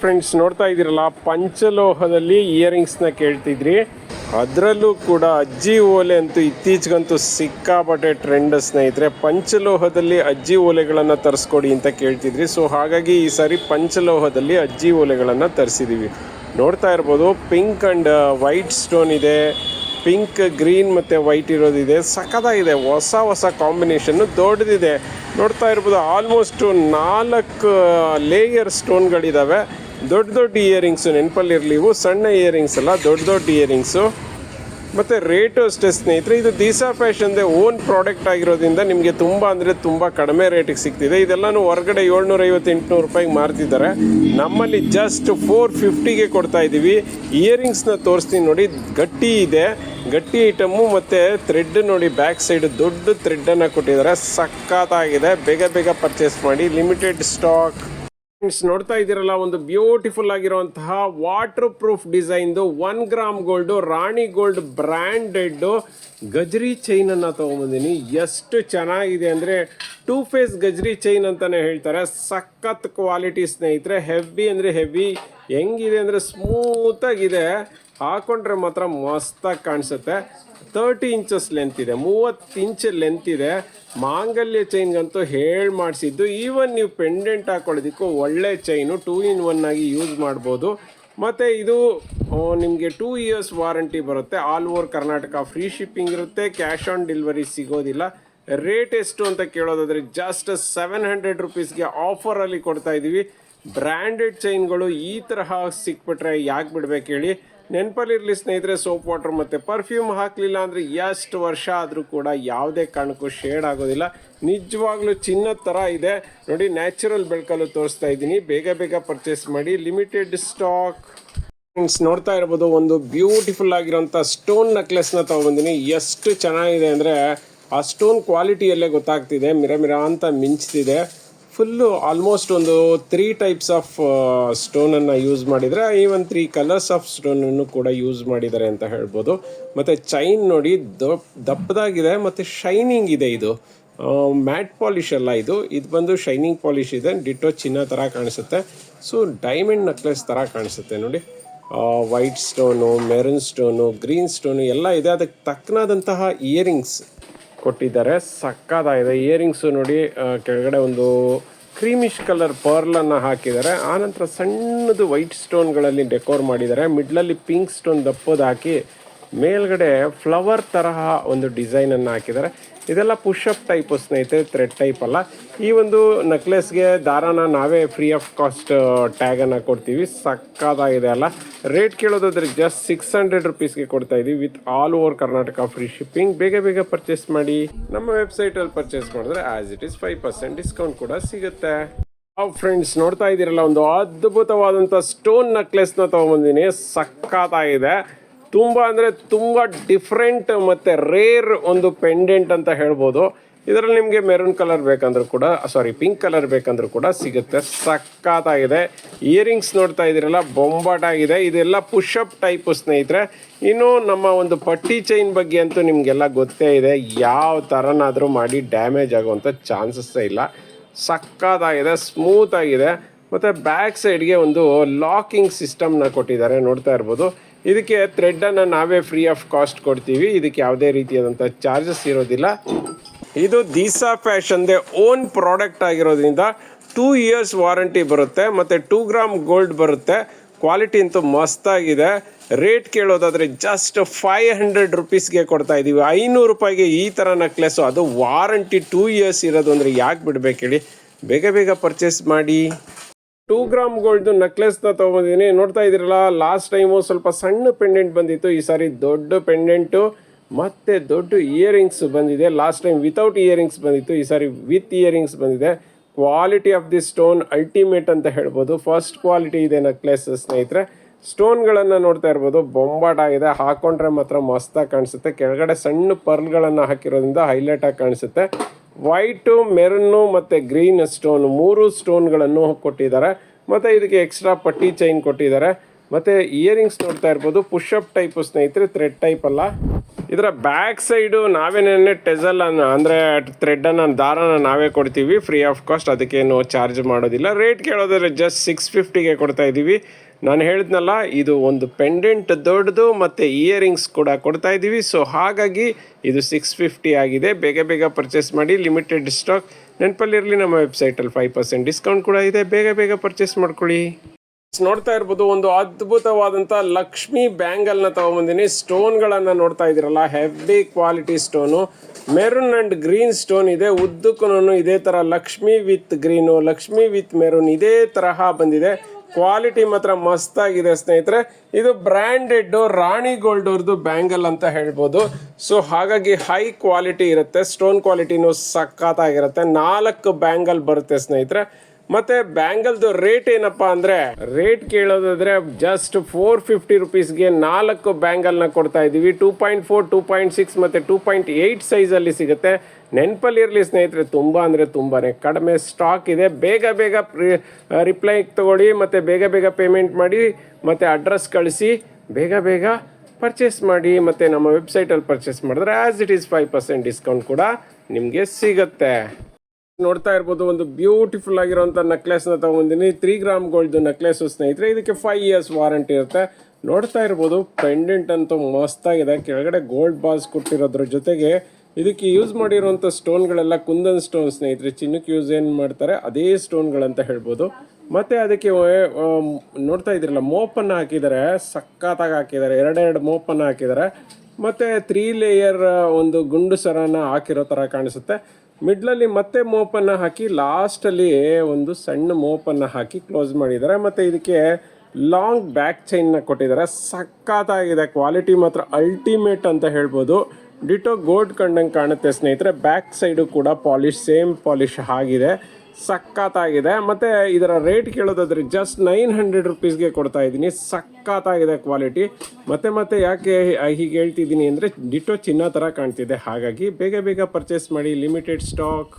Friends ನೋಡ್ತಾ ಇದ್ದೀರಲ್ಲ, ಪಂಚಲೋಹದಲ್ಲಿ ಇಯರಿಂಗ್ಸ್ನ ಕೇಳ್ತಿದ್ರಿ. ಅದರಲ್ಲೂ ಕೂಡ ಅಜ್ಜಿ ಓಲೆ ಅಂತೂ ಇತ್ತೀಚೆಗಂತೂ ಸಿಕ್ಕಾಪಟ್ಟೆ ಟ್ರೆಂಡ್ ಸ್ನೇಹಿತರೆ. ಪಂಚಲೋಹದಲ್ಲಿ ಅಜ್ಜಿ ಓಲೆಗಳನ್ನು ತರಿಸ್ಕೊಡಿ ಅಂತ ಕೇಳ್ತಿದ್ರಿ. ಸೊ ಹಾಗಾಗಿ ಈ ಸಾರಿ ಪಂಚಲೋಹದಲ್ಲಿ ಅಜ್ಜಿ ಓಲೆಗಳನ್ನು ತರಿಸಿದ್ದೀವಿ ನೋಡ್ತಾ ಇರ್ಬೋದು ಪಿಂಕ್ ಆ್ಯಂಡ್ ವೈಟ್ ಸ್ಟೋನ್ ಇದೆ. ಪಿಂಕ್, ಗ್ರೀನ್ ಮತ್ತು ವೈಟ್ ಇರೋದಿದೆ ಸಖತ್ತಾಗಿದೆ ಹೊಸ ಹೊಸ ಕಾಂಬಿನೇಷನ್ನು ದೊಡ್ಡದಿದೆ. ನೋಡ್ತಾ ಇರ್ಬೋದು ಆಲ್ಮೋಸ್ಟು ನಾಲ್ಕು ಲೇಯರ್ ಸ್ಟೋನ್ಗಳಿದ್ದಾವೆ ದೊಡ್ಡ ದೊಡ್ಡ ಇಯರಿಂಗ್ಸು ನೆನಪಲ್ಲಿರಲಿವು ಸಣ್ಣ ಇಯರಿಂಗ್ಸ್ ಅಲ್ಲ, ದೊಡ್ಡ ದೊಡ್ಡ ಇಯರಿಂಗ್ಸು ಮತ್ತು ರೇಟು ಅಷ್ಟೇ ಸ್ನೇಹಿತರೆ, ಇದು ದೀಸಾ ಫ್ಯಾಷನ್ದೇ ಓನ್ ಪ್ರಾಡಕ್ಟ್ ಆಗಿರೋದ್ರಿಂದ ನಿಮಗೆ ತುಂಬ ಅಂದರೆ ತುಂಬ ಕಡಿಮೆ ರೇಟಿಗೆ ಸಿಗ್ತಿದೆ. ಇದೆಲ್ಲನೂ ಹೊರಗಡೆ ಏಳ್ನೂರೈವತ್ತು ಎಂಟುನೂರು ರೂಪಾಯಿಗೆ ಮಾರ್ತಿದ್ದಾರೆ. ನಮ್ಮಲ್ಲಿ ಜಸ್ಟ್ ಫೋರ್ ಫಿಫ್ಟಿಗೆ ಕೊಡ್ತಾ ಇದ್ದೀವಿ. ಇಯರಿಂಗ್ಸ್ನ ತೋರಿಸ್ತೀನಿ ನೋಡಿ, ಗಟ್ಟಿ ಇದೆ. ಗಟ್ಟಿ ಐಟಮ್ಮು ಮತ್ತು ಥ್ರೆಡ್ ನೋಡಿ ಬ್ಯಾಕ್ ಸೈಡ್ ದೊಡ್ಡ ಥ್ರೆಡ್ಡನ್ನು ಕೊಟ್ಟಿದ್ದಾರೆ. ಸಖತ್ತಾಗಿದೆ. ಬೇಗ ಬೇಗ ಪರ್ಚೇಸ್ ಮಾಡಿ. ಲಿಮಿಟೆಡ್ ಸ್ಟಾಕ್ ನೋಡ್ತಾ ಇದ್ದೀರಲ್ಲ, ಒಂದು ಬ್ಯೂಟಿಫುಲ್ ಆಗಿರುವಂತಹ waterproof ಡಿಸೈನ್ದು one gram gold Rani gold branded ಗಜ್ರಿ ಚೈನ್ ಅನ್ನ ತಗೊಂಬಂದಿನಿ. ಎಷ್ಟು ಚೆನ್ನಾಗಿದೆ ಅಂದ್ರೆ ಟೂ ಫೇಸ್ ಗಜ್ರಿ ಚೈನ್ ಅಂತಾನೆ ಹೇಳ್ತಾರೆ. ಸಖತ್ ಕ್ವಾಲಿಟಿ ಸ್ನೇಹಿತರೆ ಹೆವಿ ಅಂದ್ರೆ ಹೆವಿ ಹೆಂಗಿದೆ ಅಂದ್ರೆ ಸ್ಮೂತ್ ಆಗಿದೆ. ಹಾಕೊಂಡ್ರೆ ಮಾತ್ರ ಮಸ್ತಾಗಿ ಕಾಣಿಸುತ್ತೆ. ತರ್ಟಿ ಇಂಚಸ್ ಲೆಂತ್ ಇದೆ, ಮೂವತ್ತು ಇಂಚ್ ಲೆಂತ್ ಇದೆ. ಮಾಂಗಲ್ಯ ಚೈನ್ಗಂತೂ ಹೇಳಿ ಮಾಡಿಸಿದ್ದು. ಈವನ್ ನೀವು ಪೆಂಡೆಂಟ್ ಹಾಕೊಳ್ಳೋದಕ್ಕೂ ಒಳ್ಳೆ ಚೈನು ಟೂ ಇನ್ ಒನ್ ಆಗಿ ಯೂಸ್ ಮಾಡ್ಬೋದು. ಮತ್ತು ಇದು ನಿಮಗೆ ಟೂ ಇಯರ್ಸ್ ವಾರಂಟಿ ಬರುತ್ತೆ. All over Karnataka free shipping ಇರುತ್ತೆ ಕ್ಯಾಶ್ ಆನ್ ಡೆಲಿವರಿ ಸಿಗೋದಿಲ್ಲ. ರೇಟ್ ಎಷ್ಟು ಅಂತ ಕೇಳೋದಾದರೆ ಜಸ್ಟ್ ಸೆವೆನ್ ಹಂಡ್ರೆಡ್ ರುಪೀಸ್ಗೆ ಆಫರಲ್ಲಿ ಕೊಡ್ತಾ ಇದ್ದೀವಿ ಬ್ರ್ಯಾಂಡೆಡ್ ಚೈನ್ಗಳು ಈ ತರಹ ಸಿಕ್ಬಿಟ್ರೆ ಯಾಕೆ ಬಿಡ್ಬೇಕು ಹೇಳಿ. ನೆನಪಲ್ಲಿರಲಿ ಸ್ನೇಹಿತರೆ, ಸೋಪ್ ವಾಟರ್ ಮತ್ತು ಪರ್ಫ್ಯೂಮ್ ಹಾಕಲಿಲ್ಲ ಅಂದರೆ ಎಷ್ಟು ವರ್ಷ ಆದರೂ ಕೂಡ ಯಾವುದೇ ಕಾರಣಕ್ಕೂ ಶೇಡ್ ಆಗೋದಿಲ್ಲ. ನಿಜವಾಗ್ಲೂ ಚಿನ್ನದ ಥರ ಇದೆ. ನೋಡಿ ನ್ಯಾಚುರಲ್ ಬೆಳಕಲ್ಲೂ ತೋರಿಸ್ತಾ ಇದ್ದೀನಿ. ಬೇಗ ಬೇಗ ಪರ್ಚೇಸ್ ಮಾಡಿ. ಲಿಮಿಟೆಡ್ ಸ್ಟಾಕ್ ಫ್ರೆಂಡ್ಸ್ ನೋಡ್ತಾ ಇರ್ಬೋದು, ಒಂದು ಬ್ಯೂಟಿಫುಲ್ ಆಗಿರೋಂಥ ಸ್ಟೋನ್ ನೆಕ್ಲೆಸ್ನ ತೊಗೊಂಬಂದಿನಿ ಎಷ್ಟು ಚೆನ್ನಾಗಿದೆ ಅಂದರೆ ಆ ಸ್ಟೋನ್ ಕ್ವಾಲಿಟಿಯಲ್ಲೇ ಗೊತ್ತಾಗ್ತಿದೆ. ಮಿರ ಮಿರ ಅಂತ ಮಿಂಚ್ತಿದೆ. ಫುಲ್ಲು ಆಲ್ಮೋಸ್ಟ್ ಒಂದು ತ್ರೀ ಟೈಪ್ಸ್ ಆಫ್ ಸ್ಟೋನನ್ನು ಯೂಸ್ ಮಾಡಿದರೆ ಈವನ್ ತ್ರೀ ಕಲರ್ಸ್ ಆಫ್ ಸ್ಟೋನನ್ನು ಕೂಡ ಯೂಸ್ ಮಾಡಿದ್ದಾರೆ ಅಂತ ಹೇಳ್ಬೋದು. ಮತ್ತು ಚೈನ್ ನೋಡಿ ದಪ್ಪದಾಗಿದೆ ಮತ್ತು ಶೈನಿಂಗ್ ಇದೆ ಇದು. ಮ್ಯಾಟ್ ಪಾಲಿಶ್ ಅಲ್ಲ ಇದು. ಇದು ಬಂದು ಶೈನಿಂಗ್ ಪಾಲಿಶ್ ಇದೆ. ಡಿಟೋ ಚಿನ್ನ ಥರ ಕಾಣಿಸುತ್ತೆ. ಸೊ ಡೈಮಂಡ್ ನೆಕ್ಲೆಸ್ ಥರ ಕಾಣಿಸುತ್ತೆ ನೋಡಿ. White stone maroon stone green stone ಎಲ್ಲ ಇದೆ. ಅದಕ್ಕೆ ತಕ್ಕನಾದಂತಹ ಇಯರಿಂಗ್ಸ್ ಕೊಟ್ಟಿದ್ದಾರೆ. ಸಕ್ಕದಾಗಿದೆ ಇಯರಿಂಗ್ಸು ನೋಡಿ ಕೆಳಗಡೆ ಒಂದು ಕ್ರೀಮಿಶ್ ಕಲರ್ ಪರ್ಲನ್ನು ಹಾಕಿದ್ದಾರೆ. ಆನಂತರ ಸಣ್ಣದು ವೈಟ್ ಸ್ಟೋನ್ಗಳಲ್ಲಿ ಡೆಕೋರ್ ಮಾಡಿದ್ದಾರೆ. ಮಿಡ್ಲಲ್ಲಿ ಪಿಂಕ್ ಸ್ಟೋನ್ ದಪ್ಪದಾಕಿ ಮೇಲ್ಗಡೆ ಫ್ಲವರ್ ತರಹ ಒಂದು ಡಿಸೈನನ್ನು ಹಾಕಿದ್ದಾರೆ. ಇದೆಲ್ಲ ಪುಷಪ್ ಟೈಪ್ ಸ್ನೇಹಿತರೆ ಥ್ರೆಡ್ ಟೈಪ್ ಅಲ್ಲ. ಈ ಒಂದು ನೆಕ್ಲೆಸ್ಗೆ ದಾರಾನ ನಾವೇ ಫ್ರೀ ಆಫ್ ಕಾಸ್ಟ್ ಟ್ಯಾಗನ್ನು ಕೊಡ್ತೀವಿ. ಸಕ್ಕದಾಗಿದೆ ಅಲ್ಲ. ರೇಟ್ ಕೇಳೋದಾದ್ರೆ ಜಸ್ಟ್ ಸಿಕ್ಸ್ ಹಂಡ್ರೆಡ್ ರುಪೀಸ್ಗೆ ಕೊಡ್ತಾ ಇದೀವಿ with all over Karnataka free shipping ಬೇಗ ಬೇಗ ಪರ್ಚೇಸ್ ಮಾಡಿ. ನಮ್ಮ ವೆಬ್ಸೈಟಲ್ಲಿ ಪರ್ಚೇಸ್ ಮಾಡಿದ್ರೆ as it is five percent discount ಕೂಡ ಸಿಗುತ್ತೆ. ಫ್ರೆಂಡ್ಸ್ ನೋಡ್ತಾ ಇದ್ದೀರಲ್ಲ, ಒಂದು ಅದ್ಭುತವಾದಂಥ ಸ್ಟೋನ್ ನೆಕ್ಲೆಸ್ನ ತೊಗೊಂಬಂದಿನಿ. ಸಕ್ಕತ್ತಾಗಿದೆ. ತುಂಬ ಅಂದರೆ ತುಂಬ ಡಿಫ್ರೆಂಟ್ ಮತ್ತು ರೇರ್ ಒಂದು ಪೆಂಡೆಂಟ್ ಅಂತ ಹೇಳ್ಬೋದು. ಇದರಲ್ಲಿ ನಿಮಗೆ ಮೆರೂನ್ ಕಲರ್ ಬೇಕಂದ್ರೂ ಕೂಡ ಸಾರಿ ಪಿಂಕ್ ಕಲರ್ ಬೇಕಂದ್ರೂ ಕೂಡ ಸಿಗುತ್ತೆ. ಸಕ್ಕತ್ತಾಗಿದೆ ಇಯರಿಂಗ್ಸ್ ನೋಡ್ತಾ ಇದ್ದೀರಲ್ಲ, ಬೊಂಬಾಟಾಗಿದೆ. ಇದೆಲ್ಲ ಪುಷಪ್ ಟೈಪು ಸ್ನೇಹಿತರೆ. ಇನ್ನು ನಮ್ಮ ಒಂದು ಪಟ್ಟಿ ಚೈನ್ ಬಗ್ಗೆ ಅಂತೂ ನಿಮಗೆಲ್ಲ ಗೊತ್ತೇ ಇದೆ. ಯಾವ ಥರನಾದರೂ ಮಾಡಿ ಡ್ಯಾಮೇಜ್ ಆಗುವಂಥ ಚಾನ್ಸಸ್ಸೇ ಇಲ್ಲ. ಸಕ್ಕತ್ತಾಗಿದೆ ಸ್ಮೂತ್ ಆಗಿದೆ. ಮತ್ತು ಬ್ಯಾಕ್ ಸೈಡ್ಗೆ ಒಂದು ಲಾಕಿಂಗ್ ಸಿಸ್ಟಮ್ನ ಕೊಟ್ಟಿದ್ದಾರೆ. ನೋಡ್ತಾ ಇರ್ಬೋದು. ಇದಕ್ಕೆ ಥ್ರೆಡ್ಡನ್ನು ನಾವೇ ಫ್ರೀ ಆಫ್ ಕಾಸ್ಟ್ ಕೊಡ್ತೀವಿ. ಇದಕ್ಕೆ ಯಾವುದೇ ರೀತಿಯಾದಂಥ ಚಾರ್ಜಸ್ ಇರೋದಿಲ್ಲ. ಇದು ದೀಸಾ ಫ್ಯಾಷನ್ದೇ ಓನ್ ಪ್ರಾಡಕ್ಟ್ ಆಗಿರೋದ್ರಿಂದ ಟೂ ಇಯರ್ಸ್ ವಾರಂಟಿ ಬರುತ್ತೆ, ಮತ್ತು ಟೂ ಗ್ರಾಮ್ ಗೋಲ್ಡ್ ಬರುತ್ತೆ. ಕ್ವಾಲಿಟಿ ಅಂತೂ ಮಸ್ತಾಗಿದೆ. ರೇಟ್ ಕೇಳೋದಾದರೆ ಜಸ್ಟ್ ಫೈವ್ ಹಂಡ್ರೆಡ್ ರುಪೀಸ್ಗೆ ಕೊಡ್ತಾ ಇದ್ದೀವಿ ಐನೂರು ರೂಪಾಯಿಗೆ ಈ ಥರ ನೆಕ್ಲೆಸ್ಸು ಅದು ವಾರಂಟಿ ಟೂ ಇಯರ್ಸ್ ಇರೋದು ಅಂದರೆ ಯಾಕೆ ಬಿಡಬೇಕು ಹೇಳಿ? ಬೇಗ ಬೇಗ ಪರ್ಚೇಸ್ ಮಾಡಿ. ಟೂ ಗ್ರಾಮ್ ಗೋಲ್ಡ್ ನೆಕ್ಲೆಸ್ನ ತೊಗೊಂಡಿದ್ದೀನಿ ನೋಡ್ತಾ ಇದ್ದೀರಲ್ಲ ಲಾಸ್ಟ್ ಟೈಮು ಸ್ವಲ್ಪ ಸಣ್ಣ ಪೆಂಡೆಂಟ್ ಬಂದಿತ್ತು. ಈ ಸಾರಿ ದೊಡ್ಡ ಪೆಂಡೆಂಟು ಮತ್ತೆ ದೊಡ್ಡ ಇಯರಿಂಗ್ಸ್ ಬಂದಿದೆ. ಲಾಸ್ಟ್ ಟೈಮ್ ವಿತೌಟ್ ಇಯರಿಂಗ್ಸ್ ಬಂದಿತ್ತು. ಈ ಸಾರಿ ವಿತ್ ಇಯರಿಂಗ್ಸ್ ಬಂದಿದೆ. Quality of the stone ultimate ಅಂತ ಹೇಳ್ಬೋದು. ಫಸ್ಟ್ ಕ್ವಾಲಿಟಿ ಇದೆ ನೆಕ್ಲೆಸ್ ಸ್ನೇಹಿತರೆ. ಸ್ಟೋನ್ಗಳನ್ನು ನೋಡ್ತಾ ಇರ್ಬೋದು. ಬೊಂಬಾಟ್ ಆಗಿದೆ. ಹಾಕೊಂಡ್ರೆ ಮಾತ್ರ ಮಸ್ತಾಗಿ ಕಾಣಿಸುತ್ತೆ. ಕೆಳಗಡೆ ಸಣ್ಣ ಪರ್ಲ್ಗಳನ್ನು ಹಾಕಿರೋದ್ರಿಂದ ಹೈಲೈಟ್ ಆಗಿ ಕಾಣಿಸುತ್ತೆ. ವೈಟು ಮೆರನ್ನು ಮತ್ತು ಗ್ರೀನ್ ಸ್ಟೋನ್ ಮೂರು ಸ್ಟೋನ್ಗಳನ್ನು ಕೊಟ್ಟಿದ್ದಾರೆ. ಮತ್ತು ಇದಕ್ಕೆ ಎಕ್ಸ್ಟ್ರಾ ಪಟ್ಟಿ ಚೈನ್ ಕೊಟ್ಟಿದ್ದಾರೆ. ಮತ್ತು ಇಯರಿಂಗ್ಸ್ ನೋಡ್ತಾ ಇರ್ಬೋದು. ಪುಷಪ್ ಟೈಪು ಸ್ನೇಹಿತರೆ, ಥ್ರೆಡ್ ಟೈಪ್ ಅಲ್ಲ. ಇದರ ಬ್ಯಾಕ್ ಸೈಡು ನಾವೇನೇನೆ ಟೆಸಲನ್ನು ಅಂದರೆ ಥ್ರೆಡ್ಡನ್ನು ದಾರನ ನಾವೇ ಕೊಡ್ತೀವಿ. ಫ್ರೀ ಆಫ್ ಕಾಸ್ಟ್, ಅದಕ್ಕೇನು ಚಾರ್ಜ್ ಮಾಡೋದಿಲ್ಲ. ರೇಟ್ ಕೇಳೋದಾದ್ರೆ ಜಸ್ಟ್ ಸಿಕ್ಸ್ ಫಿಫ್ಟಿಗೆ ಕೊಡ್ತಾ ಇದ್ದೀವಿ. ನಾನು ಹೇಳಿದ್ನಲ್ಲ, ಇದು ಒಂದು ಪೆಂಡೆಂಟ್ ದೊಡ್ಡದು ಮತ್ತು ಇಯರಿಂಗ್ಸ್ ಕೂಡ ಕೊಡ್ತಾ ಇದ್ದೀವಿ. ಸೊ ಹಾಗಾಗಿ ಇದು ಸಿಕ್ಸ್ ಫಿಫ್ಟಿ ಆಗಿದೆ. ಬೇಗ ಬೇಗ ಪರ್ಚೇಸ್ ಮಾಡಿ ಲಿಮಿಟೆಡ್ ಸ್ಟಾಕ್ ನೆನಪಲ್ಲಿರಲಿ ನಮ್ಮ ವೆಬ್ಸೈಟಲ್ಲಿ ಫೈವ್ ಪರ್ಸೆಂಟ್ ಡಿಸ್ಕೌಂಟ್ ಕೂಡ ಇದೆ. ಬೇಗ ಬೇಗ ಪರ್ಚೇಸ್ ಮಾಡ್ಕೊಳ್ಳಿ. ನೋಡ್ತಾ ಇರ್ಬೋದು, ಒಂದು ಅದ್ಭುತವಾದಂಥ ಲಕ್ಷ್ಮಿ ಬ್ಯಾಂಗಲ್ನ ತಗೊಂಬಂದಿನಿ. ಸ್ಟೋನ್ಗಳನ್ನು ನೋಡ್ತಾ ಇದ್ದೀರಲ್ಲ heavy quality stone maroon and green stone ಇದೆ. ಉದ್ದಕ್ಕೂ ಇದೇ ಥರ Lakshmi with green Lakshmi with maroon ಇದೇ ತರಹ ಬಂದಿದೆ. ಕ್ವಾಲಿಟಿ ಮಾತ್ರ ಮಸ್ತಾಗಿದೆ ಸ್ನೇಹಿತರೆ. ಇದು ಬ್ರ್ಯಾಂಡೆಡ್ ರಾಣಿ ಗೋಲ್ಡ್ ಅವ್ರದ್ದು ಬ್ಯಾಂಗಲ್ ಅಂತ ಹೇಳ್ಬೋದು. ಸೊ ಹಾಗಾಗಿ ಹೈ ಕ್ವಾಲಿಟಿ ಇರುತ್ತೆ. ಸ್ಟೋನ್ ಕ್ವಾಲಿಟಿನೂ ಸಖತ್ತಾಗಿರುತ್ತೆ. ನಾಲ್ಕು ಬ್ಯಾಂಗಲ್ ಬರುತ್ತೆ ಸ್ನೇಹಿತರೆ. ಮತ್ತೆ ಬ್ಯಾಂಗಲ್ದು ರೇಟ್ ಏನಪ್ಪ ಅಂದ್ರೆ ರೇಟ್ ಕೇಳೋದಾದ್ರೆ ಜಸ್ಟ್ ಫೋರ್ ಫಿಫ್ಟಿ ರುಪೀಸ್ಗೆ ನಾಲ್ಕು ಬ್ಯಾಂಗಲ್ನ ಕೊಡ್ತಾ ಇದ್ದೀವಿ. Two point four two point six ಮತ್ತೆ ಟೂ ಪಾಯಿಂಟ್ ಏಯ್ಟ್ ಸೈಜಲ್ಲಿ ಸಿಗುತ್ತೆ. ನೆನಪಲ್ಲಿರಲಿ ಸ್ನೇಹಿತರೆ, ತುಂಬ ಅಂದರೆ ತುಂಬಾ ಕಡಿಮೆ ಸ್ಟಾಕ್ ಇದೆ. ಬೇಗ ಬೇಗ ರಿಪ್ಲೈ ತಗೊಳ್ಳಿ, ಮತ್ತು ಬೇಗ ಬೇಗ ಪೇಮೆಂಟ್ ಮಾಡಿ, ಮತ್ತು ಅಡ್ರೆಸ್ ಕಳಿಸಿ, ಬೇಗ ಬೇಗ ಪರ್ಚೇಸ್ ಮಾಡಿ, ಮತ್ತು ನಮ್ಮ ವೆಬ್ಸೈಟಲ್ಲಿ ಪರ್ಚೇಸ್ ಮಾಡಿದ್ರೆ as it is five percent discount ಕೂಡ ನಿಮಗೆ ಸಿಗುತ್ತೆ. ನೋಡ್ತಾ ಇರ್ಬೋದು, ಒಂದು ಬ್ಯೂಟಿಫುಲ್ ಆಗಿರುವಂಥ ನೆಕ್ಲೆಸ್ನ ತಗೊಂಡಿನಿ ತ್ರೀ ಗ್ರಾಮ್ ಗೋಲ್ಡ್ ನೆಕ್ಲೆಸ್ ಸ್ನೇಹಿತರೆ, ಇದಕ್ಕೆ ಫೈವ್ ಇಯರ್ಸ್ ವಾರಂಟಿ ಇರುತ್ತೆ. ನೋಡ್ತಾ ಇರ್ಬೋದು ಪೆಂಡೆಂಟ್ ಅಂತೂ ಮಸ್ತಾಗಿದೆ. ಕೆಳಗಡೆ ಗೋಲ್ಡ್ ಬಾಲ್ಸ್ ಕೊಟ್ಟಿರೋದ್ರ ಜೊತೆಗೆ ಇದಕ್ಕೆ ಯೂಸ್ ಮಾಡಿರುವಂಥ ಸ್ಟೋನ್ಗಳೆಲ್ಲ ಕುಂದನ್ ಸ್ಟೋನ್ ಸ್ನೇಹಿತರೆ, ಚಿನ್ನಕ್ಕೆ ಯೂಸ್ ಏನು ಮಾಡ್ತಾರೆ, ಅದೇ ಸ್ಟೋನ್ಗಳಂತ ಹೇಳ್ಬೋದು. ಮತ್ತು ಅದಕ್ಕೆ ನೋಡ್ತಾ ಇದ್ದೀರಲ್ಲ, ಮೋಪನ್ನು ಹಾಕಿದ್ದಾರೆ, ಸಖತ್ತಾಗಿ ಹಾಕಿದ್ದಾರೆ, ಎರಡೆರಡು ಮೋಪನ್ನು ಹಾಕಿದ್ದಾರೆ. ಮತ್ತು ತ್ರೀ ಲೇಯರ್ ಒಂದು ಗುಂಡು ಸರನ ಹಾಕಿರೋ ಥರ ಕಾಣಿಸುತ್ತೆ. ಮಿಡ್ಲಲ್ಲಿ ಮತ್ತೆ ಮೋಪನ್ನು ಹಾಕಿ, ಲಾಸ್ಟಲ್ಲಿ ಒಂದು ಸಣ್ಣ ಮೋಪನ್ನು ಹಾಕಿ ಕ್ಲೋಸ್ ಮಾಡಿದ್ದಾರೆ. ಮತ್ತು ಇದಕ್ಕೆ ಲಾಂಗ್ ಬ್ಯಾಕ್ ಚೈನ್ನ ಕೊಟ್ಟಿದ್ದಾರೆ. ಸಖತ್ತಾಗಿದೆ. ಕ್ವಾಲಿಟಿ ಮಾತ್ರ ಅಲ್ಟಿಮೇಟ್ ಅಂತ ಹೇಳ್ಬೋದು. ಡಿಟೋ ಗೋಲ್ಡ್ ಕಂಡಂಗೆ ಕಾಣುತ್ತೆ ಸ್ನೇಹಿತರೆ. ಬ್ಯಾಕ್ ಸೈಡು ಕೂಡ ಪಾಲಿಶ್, ಸೇಮ್ ಪಾಲಿಶ್ ಆಗಿದೆ. ಸಖತ್ತಾಗಿದೆ. ಮತ್ತು ಇದರ ರೇಟ್ ಕೇಳೋದಾದ್ರೆ ಜಸ್ಟ್ ನೈನ್ ಹಂಡ್ರೆಡ್ ರುಪೀಸ್ಗೆ ಕೊಡ್ತಾ ಇದ್ದೀನಿ. ಸಕ್ಕತ್ತಾಗಿದೆ ಕ್ವಾಲಿಟಿ ಮತ್ತೆ ಮತ್ತೆ ಯಾಕೆ ಹೀಗೆ ಹೇಳ್ತಿದ್ದೀನಿ ಅಂದರೆ ಡಿಟೋ ಚಿನ್ನ ಥರ ಕಾಣ್ತಿದೆ. ಹಾಗಾಗಿ ಬೇಗ ಬೇಗ ಪರ್ಚೇಸ್ ಮಾಡಿ ಲಿಮಿಟೆಡ್ ಸ್ಟಾಕ್